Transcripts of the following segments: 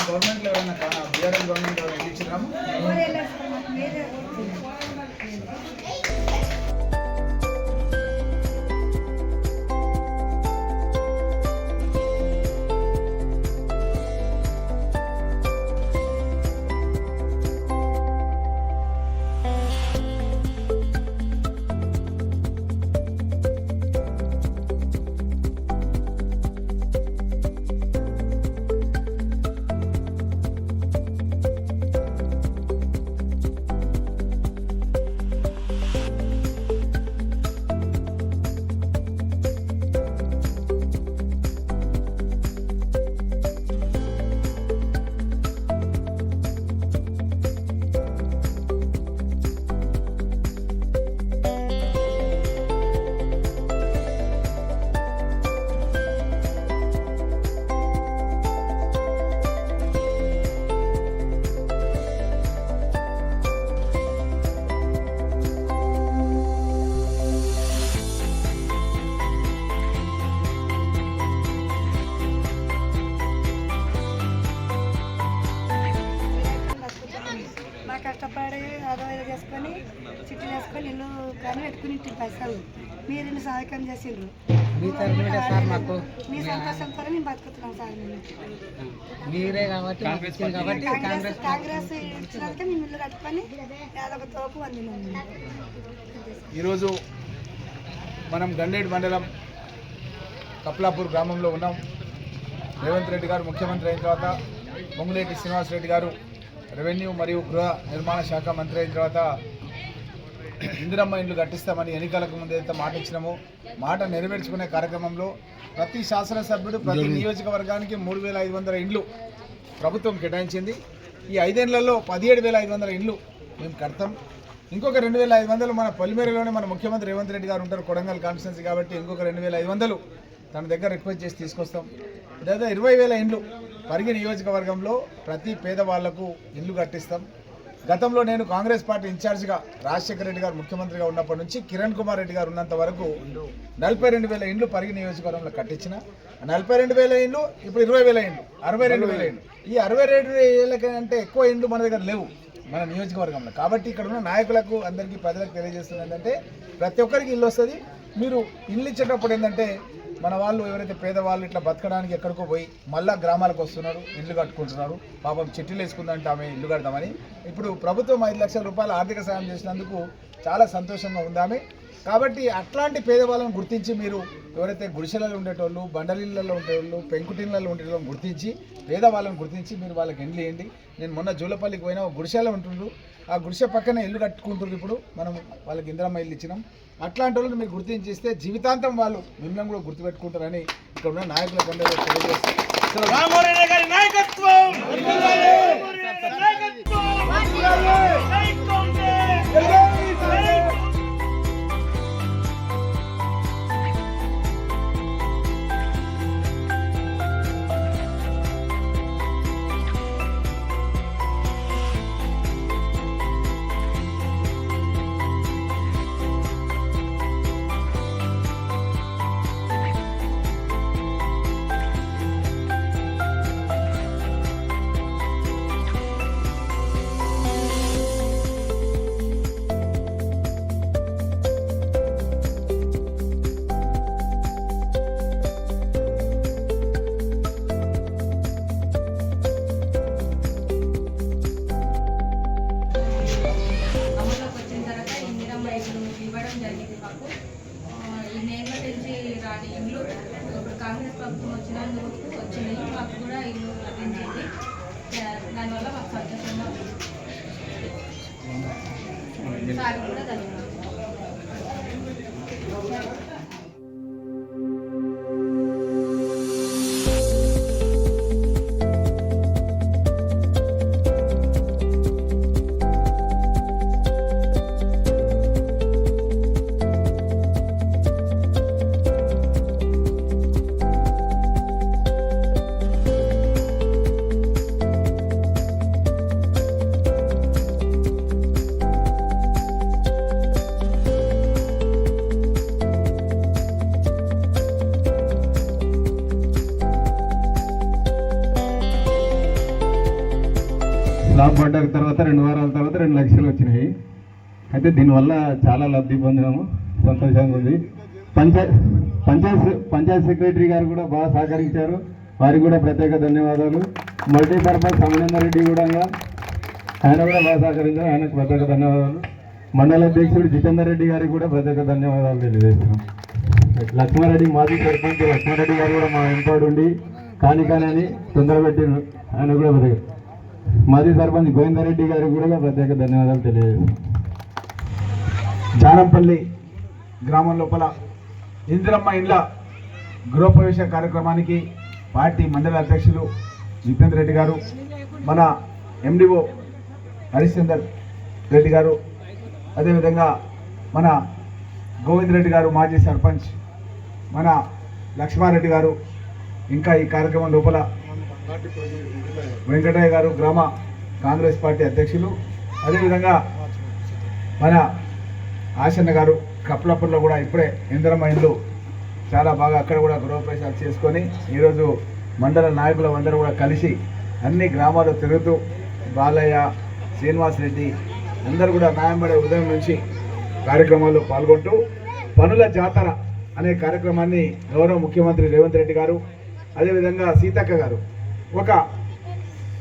గవర్నమెంట్లో ఎవరైనా BRM government ఎవరైనా ఇచ్చినాము మీరే కాబట్టి కాబట్టి కాంగ్రెస్ కాంగ్రెస్ ఇచ్చినాక మేము ఇల్లు కట్టుకొని అదొక తోపు అందినాం మేము. ఈరోజు మనం గండేడు మండలం కప్లాపూర్ గ్రామంలో ఉన్నాం రేవంత్ రెడ్డి గారు ముఖ్యమంత్రి అయిన తర్వాత పొంగులేటి శ్రీనివాస్ రెడ్డి గారు రెవెన్యూ మరియు గృహ నిర్మాణ శాఖ మంత్రి అయిన తర్వాత ఇందిరమ్మ ఇండ్లు కట్టిస్తామని ఎన్నికలకు ముందు అయితే మాట ఇచ్చినామో మాట నెరవేర్చుకునే కార్యక్రమంలో ప్రతి శాసనసభ్యుడు ప్రతి నియోజకవర్గానికి మూడు వేల ఐదు వందల ఇండ్లు ప్రభుత్వం కేటాయించింది. ఈ ఐదేళ్ళలో పదిహేడు వేల ఐదు వందల ఇండ్లు మేము కడతాం. ఇంకొక రెండు వేల ఐదు వందలు మన పొలిమేరలోనే మన ముఖ్యమంత్రి రేవంత్ రెడ్డి గారు ఉంటారు కొడంగల్ కాన్స్టిట్యున్సీ కాబట్టి ఇంకొక రెండు వేల ఐదు వందలు తన దగ్గర రిక్వెస్ట్ చేసి తీసుకొస్తాం. లేదా ఇరవై వేల ఇండ్లు పరిగి నియోజకవర్గంలో ప్రతి పేదవాళ్ళకు ఇల్లు కట్టిస్తాం. గతంలో నేను కాంగ్రెస్ పార్టీ ఇన్ఛార్జిగా రాజశేఖర రెడ్డి గారు ముఖ్యమంత్రిగా ఉన్నప్పటి నుంచి కిరణ్ కుమార్ రెడ్డి గారు ఉన్నంత వరకు నలభై రెండు వేల ఇండ్లు పరిగి నియోజకవర్గంలో కట్టించిన. నలభై రెండు వేల ఇండ్లు ఇప్పుడు ఇరవై వేల ఇండ్లు అరవై రెండు వేల ఇండ్లు. ఈ అరవై రెండు వేల కంటే ఎక్కువ ఇండ్లు మన దగ్గర లేవు మన నియోజకవర్గంలో. కాబట్టి ఇక్కడ ఉన్న నాయకులకు అందరికీ ప్రజలకు తెలియజేస్తుంది ఏంటంటే ప్రతి ఒక్కరికి ఇల్లు వస్తుంది. మీరు ఇల్లు ఇచ్చేటప్పుడు ఏంటంటే మన వాళ్ళు ఎవరైతే పేదవాళ్ళు ఇట్లా బతకడానికి ఎక్కడికో పోయి మళ్ళా గ్రామాలకు వస్తున్నారు ఇల్లు కట్టుకుంటున్నారు పాపం చెట్టులు వేసుకుందంటే ఆమె ఇల్లు కడతామని ఇప్పుడు ప్రభుత్వం ఐదు లక్షల రూపాయల ఆర్థిక సాయం చేసినందుకు చాలా సంతోషంగా ఉంది ఆమె. కాబట్టి అట్లాంటి పేదవాళ్ళని గుర్తించి మీరు ఎవరైతే గుడిసెలలో ఉండేటోళ్ళు బండలిళ్ళలో ఉండేవాళ్ళు పెంకుటిళ్ళలో ఉండేటోళ్ళని గుర్తించి పేదవాళ్ళని గుర్తించి మీరు వాళ్ళకి ఎండ్లు వేయండి. నేను మొన్న జూలపల్లికి పోయినా ఒక గుడిసెలో ఉంటుండ్రు. ఆ గుడిసె పక్కనే ఇల్లు కట్టుకుంటున్నారు ఇప్పుడు. మనం వాళ్ళకి ఇందిరమ్మ ఇల్లు ఇచ్చినాం. అట్లాంటి వాళ్ళని మీరు గుర్తించిస్తే జీవితాంతం వాళ్ళు మిమ్మల్ని కూడా గుర్తుపెట్టుకుంటారని ఇక్కడ ఉన్న నాయకులకు అందరూ తెలియజేస్తారు ఇవ్వడం జరిగింది మాకు. ఈ నేమ్ల తెలిసి రాని ఇల్లు. ఇప్పుడు కాంగ్రెస్ ప్రభుత్వం వచ్చినందుకు వచ్చిన ఇల్లు మాకు కూడా ఇల్లు లభించింది. దానివల్ల మాకు సంతోషంగా సార్ కూడా ధన్యవాదాలు. అయితే దీనివల్ల చాలా లబ్ధి పొందినాము. సంతోషంగా ఉంది. పంచాయత్ పంచాయత్ పంచాయత్ సెక్రటరీ గారు కూడా బాగా సహకరించారు. వారికి కూడా ప్రత్యేక ధన్యవాదాలు. మల్టీ పర్పస్ సమరేందర్ రెడ్డి కూడా ఆయన కూడా బాగా సహకరించారు. ఆయనకు ప్రత్యేక ధన్యవాదాలు. మండల అధ్యక్షుడు జితేందర్ రెడ్డి గారికి కూడా ప్రత్యేక ధన్యవాదాలు తెలియజేస్తున్నాం. లక్ష్మారెడ్డి మాజీ సర్పంచ్ లక్ష్మారెడ్డి గారు కూడా మా వెంటాడు ఉండి కాని కానీ అని తొందర పెట్టిండ్రు. ఆయన కూడా ప్రత్యేక మాజీ సర్పంచ్ గోవిందరెడ్డి గారికి కూడా ప్రత్యేక ధన్యవాదాలు తెలియజేస్తున్నాం. జానంపల్లి గ్రామం లోపల ఇందిరమ్మ ఇండ్ల గృహప్రవేశ కార్యక్రమానికి పార్టీ మండల అధ్యక్షులు జితేందర్ రెడ్డి గారు మన ఎండిఓ హరిశ్చందర్ రెడ్డి గారు అదేవిధంగా మన గోవింద్ రెడ్డి గారు మాజీ సర్పంచ్ మన లక్ష్మారెడ్డి గారు ఇంకా ఈ కార్యక్రమం లోపల వెంకటయ్య గారు గ్రామ కాంగ్రెస్ పార్టీ అధ్యక్షులు అదేవిధంగా మన ఆశన్న గారు కప్లపూర్లో కూడా ఇప్పుడే ఇందిరమ్మ ఇల్లు చాలా బాగా అక్కడ కూడా గృహప్రవేశాలు చేసుకొని ఈరోజు మండల నాయకులు అందరూ కూడా కలిసి అన్ని గ్రామాలు తిరుగుతూ బాలయ్య శ్రీనివాస్ రెడ్డి అందరూ కూడా న్యాయంబడే ఉదయం నుంచి కార్యక్రమాల్లో పాల్గొంటూ పనుల జాతర అనే కార్యక్రమాన్ని గౌరవ ముఖ్యమంత్రి రేవంత్ రెడ్డి గారు అదేవిధంగా సీతక్క గారు ఒక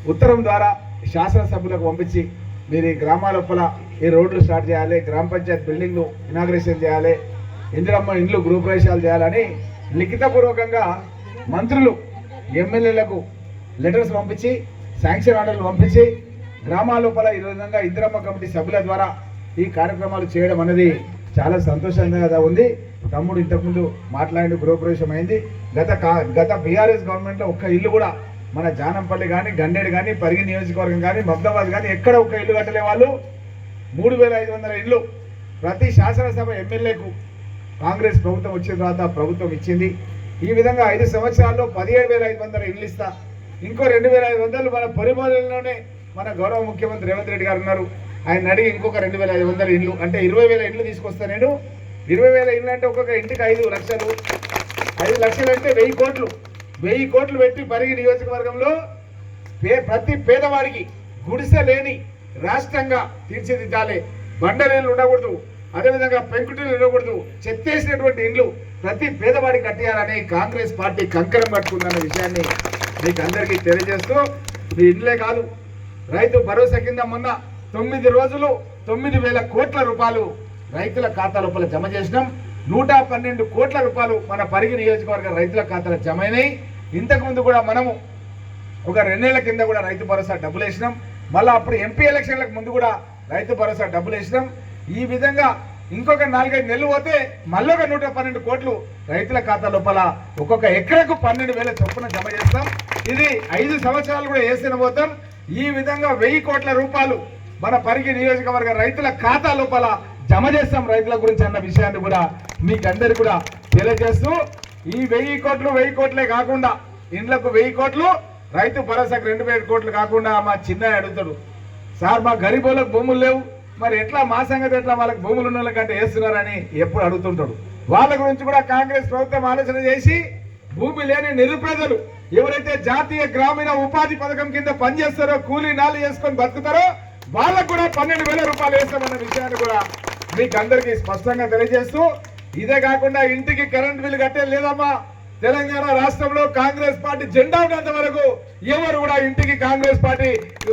ఉత్తరం ద్వారా శాసనసభ్యులకు పంపించి మీరు ఈ గ్రామాల ఈ రోడ్లు స్టార్ట్ చేయాలి గ్రామ పంచాయత్ బిల్డింగ్లు ఇనాగ్రేషన్ చేయాలి ఇందిరమ్మ ఇండ్లు గృహప్రవేశాలు చేయాలని లిఖితపూర్వకంగా మంత్రులు ఎమ్మెల్యేలకు లెటర్స్ పంపించి శాంక్షన్ ఆర్డర్లు పంపించి గ్రామాల లోపల ఈ విధంగా ఇందిరమ్మ కమిటీ సభ్యుల ద్వారా ఈ కార్యక్రమాలు చేయడం అనేది చాలా సంతోషంగా ఉంది. తమ్ముడు ఇంతకుముందు మాట్లాడి గృహప్రవేశం అయింది. గత కా- గత బీఆర్ఎస్ గవర్నమెంట్లో ఒక్క ఇల్లు కూడా మన జానంపల్లి కానీ గండేడు కానీ పరిగి నియోజకవర్గం కానీ మబ్దాబాద్ కానీ ఎక్కడ ఒక్క ఇల్లు కట్టలే వాళ్ళు మూడు వేల ఐదు వందల ఇల్లు ప్రతి శాసనసభ ఎమ్మెల్యేకు కాంగ్రెస్ ప్రభుత్వం వచ్చిన తర్వాత ప్రభుత్వం ఇచ్చింది. ఈ విధంగా ఐదు సంవత్సరాల్లో పదిహేడు వేల ఐదు వందల ఇల్లు ఇస్తా. ఇంకో రెండు వేల ఐదు వందలు మన పొరిమోదలోనే మన గౌరవ ముఖ్యమంత్రి రేవంత్ రెడ్డి గారు ఉన్నారు. ఆయన అడిగి ఇంకొక రెండు వేల ఐదు వందల ఇల్లు అంటే ఇరవై వేల ఇండ్లు తీసుకొస్తా నేను. ఇరవై వేల ఇల్లు అంటే ఒక్కొక్క ఇంటికి ఐదు లక్షలు. ఐదు లక్షలు అంటే వెయ్యి కోట్లు. వెయ్యి కోట్లు పెట్టి పరిగి నియోజకవర్గంలో పే ప్రతి పేదవాడికి గుడిసె లేని రాష్ట్రంగా తీర్చిదిద్దాలి. బండలేళ్ళు ఉండకూడదు. అదేవిధంగా పెంకుటిల్లు ఉండకూడదు. చెత్తేసినటువంటి ఇండ్లు ప్రతి పేదవాడికి కట్టేయాలని కాంగ్రెస్ పార్టీ కంకణం కట్టుకుందన్న విషయాన్ని మీకు అందరికీ తెలియజేస్తూ మీ ఇండ్లే కాదు. రైతు భరోసా కింద మొన్న తొమ్మిది రోజులు తొమ్మిది వేల కోట్ల రూపాయలు రైతుల ఖాతా లోపల జమ చేసినాం. నూట పన్నెండు కోట్ల రూపాయలు మన పరిగి నియోజకవర్గ రైతుల ఖాతాలో జమ అయినాయి. ఇంతకుముందు కూడా మనము ఒక రెండేళ్ళ కింద కూడా రైతు భరోసా డబ్బులు వేసినాం మళ్ళీ అప్పుడు ఎంపీ ఎలక్షన్లకు ముందు కూడా రైతు భరోసా డబ్బులు వేసినాం. ఈ విధంగా ఇంకొక నాలుగైదు నెలలు పోతే మళ్ళీ ఒక నూట పన్నెండు కోట్లు రైతుల ఖాతా లోపల ఒక్కొక్క ఎకరకు పన్నెండు వేల చొప్పున జమ చేస్తాం. ఇది ఐదు సంవత్సరాలు కూడా వేసిన పోతాం ఈ విధంగా వెయ్యి కోట్ల రూపాయలు మన పరిగి నియోజకవర్గ రైతుల ఖాతా లోపల జమ చేస్తాం రైతుల గురించి అన్న విషయాన్ని కూడా మీకు కూడా తెలియజేస్తూ ఈ వెయ్యి కోట్లు వెయ్యి కోట్లే కాకుండా ఇండ్లకు వెయ్యి కోట్లు రైతు భరోసాకు రెండు వేల కోట్లు కాకుండా మా చిన్న అడుగుతాడు సార్ మా గరీబోళ్ళకి భూములు లేవు. మరి ఎట్లా మా సంగతి ఎట్లా? వాళ్ళకి భూములు ఉన్న వాళ్ళకంటే వేస్తున్నారని ఎప్పుడు అడుగుతుంటాడు. వాళ్ళ గురించి కూడా కాంగ్రెస్ ప్రభుత్వం ఆలోచన చేసి భూమి లేని నిరుపేదలు ఎవరైతే జాతీయ గ్రామీణ ఉపాధి పథకం కింద పనిచేస్తారో కూలీ నాలు చేసుకొని బతుకుతారో వాళ్ళకు కూడా పన్నెండు వేల రూపాయలు వేస్తామన్న విషయాన్ని కూడా మీకు అందరికీ స్పష్టంగా తెలియజేస్తూ ఇదే కాకుండా ఇంటికి కరెంట్ బిల్లు కట్టే లేదమ్మా. తెలంగాణ రాష్ట్రంలో కాంగ్రెస్ పార్టీ జెండా ఉన్నంత వరకు ఎవరు కూడా ఇంటికి కాంగ్రెస్ పార్టీ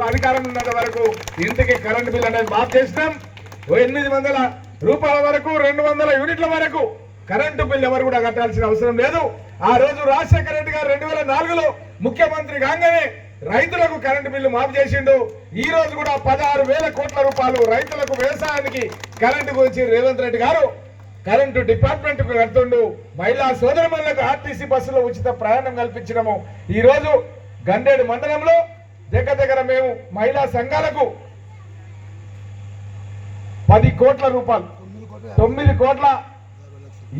అధికారం ఉన్నంత వరకు ఇంటికి కరెంట్ బిల్ అనేది మాఫ్ చేసినాం. ఓ ఎనిమిది వందల రూపాయల వరకు రెండు వందల యూనిట్ల వరకు కరెంటు బిల్ ఎవరు కూడా కట్టాల్సిన అవసరం లేదు. ఆ రోజు రాజశేఖర రెడ్డి గారు రెండు వేల నాలుగులో ముఖ్యమంత్రి కాగానే రైతులకు కరెంటు బిల్లు మాఫ్ చేసిండు. ఈ రోజు కూడా పదహారు వేల కోట్ల రూపాయలు రైతులకు వ్యవసాయానికి కరెంటు గురించి రేవంత్ రెడ్డి గారు కరెంటు డిపార్ట్మెంట్కు మహిళా సోదరమణులకు ఆర్టీసీ బస్సులో ఉచిత ప్రయాణం కల్పించడము ఈ రోజు గండేడు మండలంలో దగ్గర దగ్గర మేము మహిళా సంఘాలకు పది కోట్ల రూపాయలు తొమ్మిది కోట్ల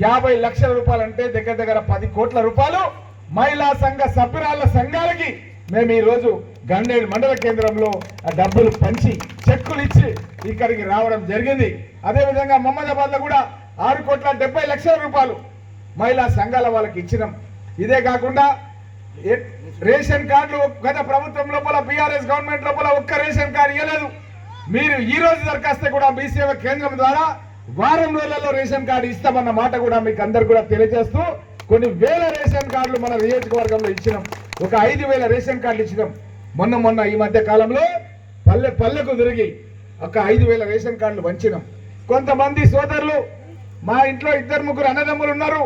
యాభై లక్షల రూపాయలు అంటే దగ్గర దగ్గర పది కోట్ల రూపాయలు మహిళా సంఘ సభ్యురాల సంఘాలకి మేము ఈ రోజు గండేడు మండల కేంద్రంలో ఆ డబ్బులు పంచి చెక్కులు ఇచ్చి ఇక్కడికి రావడం జరిగింది. అదేవిధంగా మహమ్మదాబాద్లో కూడా ఆరు కోట్ల డెబ్బై లక్షల రూపాయలు మహిళా సంఘాల వాళ్ళకి ఇచ్చినాం. ఇదే కాకుండా రేషన్ కార్డులు గత ప్రభుత్వం లోపల బీఆర్ఎస్ గవర్నమెంట్ లోపల ఒక్క రేషన్ కార్డు ఇవ్వలేదు మీరు ఈ రోజు దరఖాస్తు కూడా మీ సేవ కేంద్రం ద్వారా వారం రోజులలో రేషన్ కార్డు ఇస్తామన్న మాట కూడా మీకు అందరు కూడా తెలియజేస్తూ కొన్ని వేల రేషన్ కార్డులు మన నియోజకవర్గంలో ఇచ్చినాం. ఒక ఐదు వేల రేషన్ కార్డులు ఇచ్చినాం. మొన్న మొన్న ఈ మధ్య కాలంలో పల్లె పల్లెకు తిరిగి ఒక ఐదు వేల రేషన్ కార్డులు వంచినాం. కొంతమంది సోదరులు మా ఇంట్లో ఇద్దరు ముగ్గురు అన్నదమ్ములు ఉన్నారు.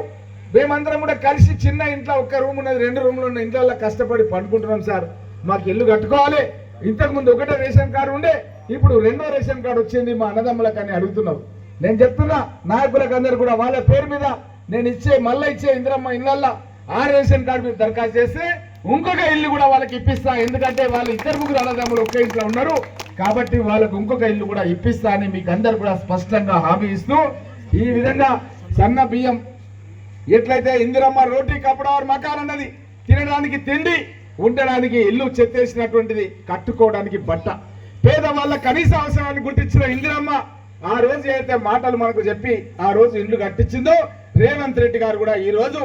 మేమందరం కూడా కలిసి చిన్న ఇంట్లో ఒక్క రూమ్ ఉన్నది రెండు రూమ్లు ఉన్న ఇంట్లో కష్టపడి పండుకుంటున్నాం సార్. మాకు ఇల్లు కట్టుకోవాలి. ఇంతకు ముందు ఒకటే రేషన్ కార్డు ఉండే ఇప్పుడు రెండో రేషన్ కార్డు వచ్చింది మా అన్నదమ్ములకు అని అడుగుతున్నావు. నేను చెప్తున్నా నాయకులకు అందరు కూడా వాళ్ళ పేరు మీద నేను ఇచ్చే మళ్ళీ ఇచ్చే ఇందిరమ్మ ఇళ్ళల్లో ఆ రేషన్ కార్డు మీద దరఖాస్తు చేస్తే ఇంకొక ఇల్లు కూడా వాళ్ళకి ఇప్పిస్తా. ఎందుకంటే వాళ్ళు ఇద్దరు ముగ్గురు అన్నదమ్ములు ఒకే ఇంట్లో ఉన్నారు. కాబట్టి వాళ్ళకు ఇంకొక ఇల్లు కూడా ఇప్పిస్తా అని మీకు అందరు కూడా స్పష్టంగా హామీ ఇస్తూ ఈ విధంగా సన్న బియ్యం ఎట్లయితే ఇందిరమ్మ రోటీ కప్పడవారు మకాన్ అన్నది తినడానికి తిండి ఉండడానికి ఇల్లు చెత్తేసినటువంటిది కట్టుకోవడానికి బట్ట. పేదవాళ్ళ కనీస అవసరాన్ని గుర్తించిన ఇందిరమ్మ ఆ రోజు అయితే మాటలు మనకు చెప్పి ఆ రోజు ఇల్లు కట్టించిందో రేవంత్ రెడ్డి గారు కూడా ఈ రోజు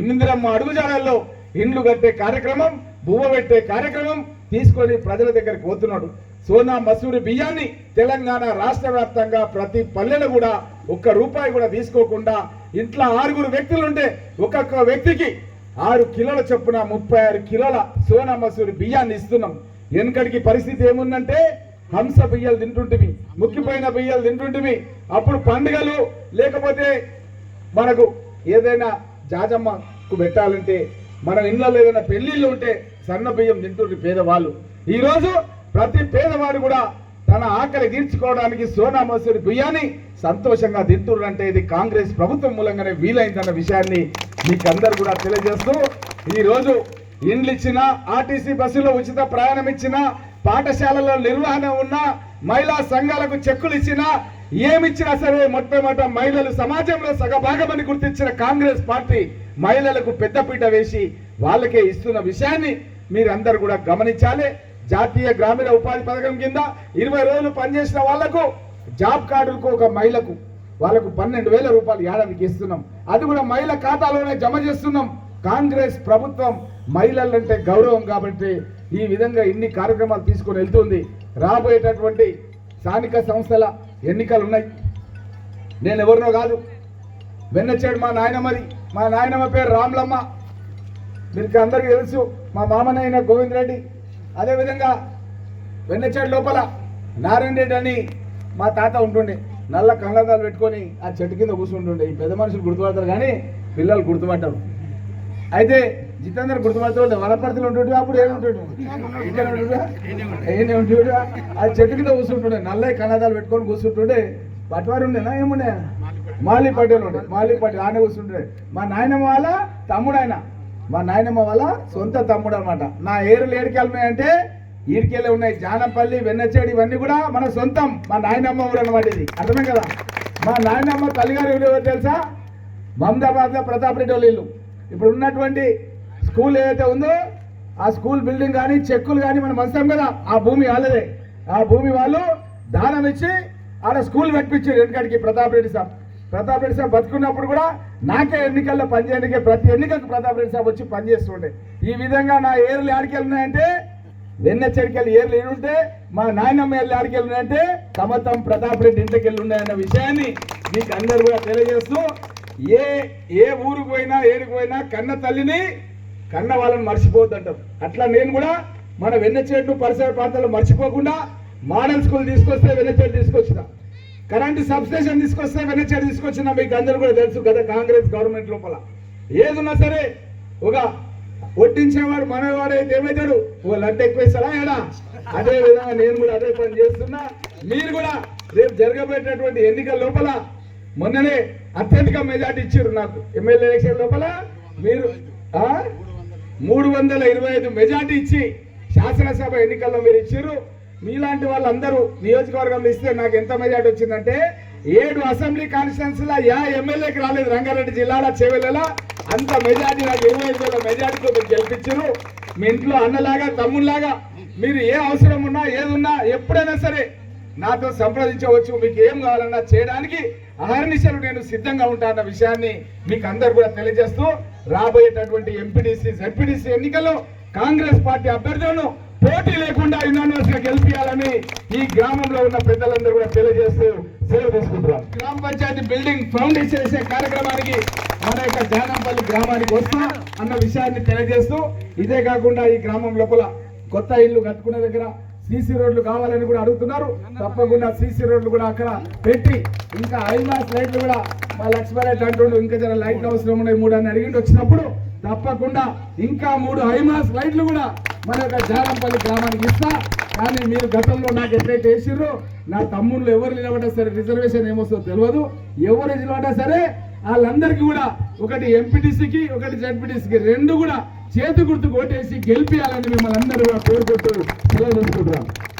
ఇందిరమ్మ అడుగుజాడల్లో ఇండ్లు కట్టే కార్యక్రమం బువ్వ పెట్టే కార్యక్రమం తీసుకొని ప్రజల దగ్గరికి పోతున్నాడు. సోనా మసూరి బియ్యాన్ని తెలంగాణ రాష్ట్ర వ్యాప్తంగా ప్రతి పల్లెలు కూడా ఒక్క రూపాయి కూడా తీసుకోకుండా ఇంట్లో ఆరుగురు వ్యక్తులు ఉంటే ఒక్కొక్క వ్యక్తికి ఆరు కిలోల చొప్పున ముప్పై ఆరు కిలోల సోనా మసూరి బియ్యాన్ని ఇస్తున్నాం. వెనకడికి పరిస్థితి ఏముందంటే హంస బియ్యాలు తింటుంటివి ముక్కిపోయిన బియ్యాలు తింటుంటివి అప్పుడు పండుగలు లేకపోతే మనకు ఏదైనా జాజమ్మకు పెట్టాలంటే మన ఇళ్ళలో ఏదైనా పెళ్ళిళ్ళు ఉంటే సన్న బియ్యం తింటుంటే పేదవాళ్ళు. ఈరోజు ప్రతి పేదవాడు కూడా తన ఆకలి తీర్చుకోవడానికి సోనా మసూరి బియ్యాన్ని సంతోషంగా తింటుర్రు అంటే ఇది కాంగ్రెస్ ప్రభుత్వం మూలంగానే వీలైందన్న విషయాన్ని మీకు కూడా తెలియజేస్తూ ఈరోజు ఇండ్లు ఇచ్చిన ఆర్టీసీ బస్సులో ఉచిత ప్రయాణం ఇచ్చిన పాఠశాలలో నిర్వహణ ఉన్న మహిళా సంఘాలకు చెక్కులు ఇచ్చినా ఏమిచ్చినా సరే మొట్టమొదట మహిళలు సమాజంలో సగభాగమని గుర్తించిన కాంగ్రెస్ పార్టీ మహిళలకు పెద్దపీట వేసి వాళ్ళకే ఇస్తున్న విషయాన్ని మీరందరూ కూడా గమనించాలి. జాతీయ గ్రామీణ ఉపాధి పథకం కింద ఇరవై రోజులు పనిచేసిన వాళ్ళకు జాబ్ కార్డులకు ఒక మహిళకు వాళ్ళకు పన్నెండు వేల రూపాయలు ఏడాదికి ఇస్తున్నాం. అది కూడా మహిళ ఖాతాలోనే జమ చేస్తున్నాం. కాంగ్రెస్ ప్రభుత్వం మహిళలంటే గౌరవం కాబట్టి ఈ విధంగా ఇన్ని కార్యక్రమాలు తీసుకొని వెళ్తుంది. రాబోయేటటువంటి స్థానిక సంస్థల ఎన్నికలు ఉన్నాయి. నేను ఎవరినో కాదు. వెన్నచ్చాడు మా నాయనమ్మది మా నాయనమ్మ పేరు రామ్లమ్మ. మీకు అందరికీ తెలుసు. మా మామనైన గోవింద్ రెడ్డి అదేవిధంగా వెన్నచ్చాడు లోపల నారాయణ రెడ్డి అని మా తాత ఉంటుండే. నల్ల కళ్ళదాలు పెట్టుకొని ఆ చెట్టు కింద కూర్చుంటుండే. ఈ పెద్ద మనుషులు గుర్తుపడతారు కానీ పిల్లలు గుర్తుపట్టారు. అయితే జితేందర్ గుర్తుపడతాడు వనపర్తిలో ఉంటుండే అప్పుడు ఏముంటాడు ఇక్కడ ఉంటుండే. ఏనే ఉంటుండే. ఆ చెట్టు కింద కూర్చుంటుండే. నల్ల కళ్ళదాలు పెట్టుకొని కూర్చుంటుండే. పట్టువారు ఉండేనా? ఏముండే? మాలి పటేల్ ఉండే. మాలి పటేల్ ఆయన కూర్చుంటుండే. మా నాయనమ్మ వాళ్ళ తమ్ముడు ఆయన. మా నాయనమ్మ వాళ్ళ సొంత తమ్ముడు అనమాట నా ఏరులు ఏడికెళ్ళమే అంటే ఈడికెళ్ళి ఉన్నాయి. జానపల్లి వెన్నచేడి ఇవన్నీ కూడా మన సొంతం. మా నాయనమ్మ ఊరు అనమాట ఇది. అర్థమే కదా? మా నాయనమ్మ తల్లిగారు ఎవరు ఎవరు తెలుసా? మహమ్మదాబాద్లో ప్రతాప్ రెడ్డి వాళ్ళు ఇల్లు. ఇప్పుడు ఉన్నటువంటి స్కూల్ ఏదైతే ఉందో ఆ స్కూల్ బిల్డింగ్ కానీ చెక్కులు కానీ మనం వస్తాం కదా ఆ భూమి వాళ్ళదే. ఆ భూమి వాళ్ళు దానం ఇచ్చి ఆడ స్కూల్ పెట్టించారు వెనకడికి ప్రతాప్ రెడ్డి సార్ ప్రతాప్ రెడ్డి సాబ్ బతుకున్నప్పుడు కూడా నాకే ఎన్నికల్లో పనిచేయడానికి ప్రతి ఎన్నికకు ప్రతాప్ రెడ్డి సాబ్ వచ్చి పనిచేస్తుండే ఈ విధంగా నా ఏర్లు ఏడికెళ్ళినాయంటే వెన్న చెడికెళ్ళి ఏర్లు ఏడుంటే మా నాయనమ్మ ఏర్లు వెళ్ళినాయంటే తమ సమతం ప్రతాప్ రెడ్డి ఇంటికి వెళ్ళి ఉన్నాయన్న విషయాన్ని మీకు అందరు కూడా తెలియజేస్తూ ఏ ఏ ఊరికి పోయినా ఏడికి పోయినా కన్న తల్లిని కన్న వాళ్ళని మర్చిపోవద్దంటారు అట్లా నేను కూడా మన వెన్నచేటు పరిసర ప్రాంతాల్లో మర్చిపోకుండా మోడల్ స్కూల్ తీసుకొస్తే వెన్నచేట్టు తీసుకొచ్చినా కరెంటు సబ్స్టేషన్ తీసుకొస్తే వెన్నచేటు తీసుకొచ్చిన మీకు అందరూ కూడా తెలుసు గత కాంగ్రెస్ గవర్నమెంట్ లోపల. ఏదున్నా సరే ఒక ఒట్టించేవాడు అయితే ఏమవుతాడు? ఓ లడ్డు ఎక్కువేస్తారా ఏడా? అదే విధంగా నేను కూడా అదే పని చేస్తున్నా. మీరు కూడా రేపు జరగబోయేటటువంటి ఎన్నికల లోపల మొన్ననే అత్యధిక మెజార్టీ ఇచ్చారు నాకు. ఎమ్మెల్యే ఎలక్షన్ లోపల మీరు మూడు వందల ఇరవై ఐదు మెజార్టీ ఇచ్చి శాసనసభ ఎన్నికల్లో మీరు ఇచ్చారు. మీలాంటి వాళ్ళందరూ నియోజకవర్గంలో ఇస్తే నాకు ఎంత మెజార్టీ వచ్చిందంటే ఏడు అసెంబ్లీ కాన్స్టిట్యున్సీలో యా ఎమ్మెల్యేకి రాలేదు రంగారెడ్డి జిల్లాలో చేవెళ్ళలా అంత మెజార్టీ నాకు ఇరవై ఐదు వేల మెజార్టీతో మీరు గెలిపించారు. మీ ఇంట్లో అన్నలాగా తమ్ముళ్ళలాగా మీరు ఏ అవసరం ఉన్నా ఏదున్నా ఎప్పుడైనా సరే నాతో సంప్రదించవచ్చు. మీకు ఏం కావాలన్నా చేయడానికి అహర్నిశలు నేను సిద్ధంగా ఉంటానన్న విషయాన్ని మీకు అందరు కూడా తెలియజేస్తూ రాబోయేటటువంటి ఎంపీడీసీ జడ్పీడీసీ ఎన్నికల్లో కాంగ్రెస్ పార్టీ అభ్యర్థులను పోటీ లేకుండా యునానిమస్గా గెలిపించాలని ఈ గ్రామంలో ఉన్న పెద్దలందరూ కూడా తెలియజేస్తూ సేవ తీసుకుంటున్నారు గ్రామ పంచాయతీ బిల్డింగ్ ఫౌండేషన్ చేసే కార్యక్రమానికి మన యొక్క జానంపల్లి గ్రామానికి వస్తా అన్న విషయాన్ని తెలియజేస్తూ ఇదే కాకుండా ఈ గ్రామం లోపల కొత్త ఇల్లు కట్టుకునే దగ్గర సీసీ రోడ్లు కావాలని కూడా అడుగుతున్నారు. తప్పకుండా సీసీ రోడ్లు కూడా అక్కడ పెట్టి ఇంకా ఐమాస్ లైట్లు కూడా మా లక్ష్మణరెడ్డి అంటుండు ఇంకా జర లైట్లు అవసరం ఉన్నాయి మూడు అని అడిగిండి. వచ్చినప్పుడు తప్పకుండా ఇంకా మూడు ఐమాస్ లైట్లు కూడా మన యొక్క జారంపల్లి గ్రామానికి ఇస్తా. కానీ మీరు గతంలో నాకు ఎట్లయితే వేసిర్రు నా తమ్ముళ్ళు ఎవరు నిలబడ్డా సరే రిజర్వేషన్ ఏమొస్తుందో తెలియదు ఎవరు నిలబడ్డా సరే వాళ్ళందరికీ కూడా ఒకటి ఎంపీటీసీకి ఒకటి జడ్పీటీసీకి రెండు కూడా చేతి గుర్తు కొట్టేసి గెలిపియాలని మిమ్మల్ని అందరూ కూడా కోరుకుంటూ సెలవు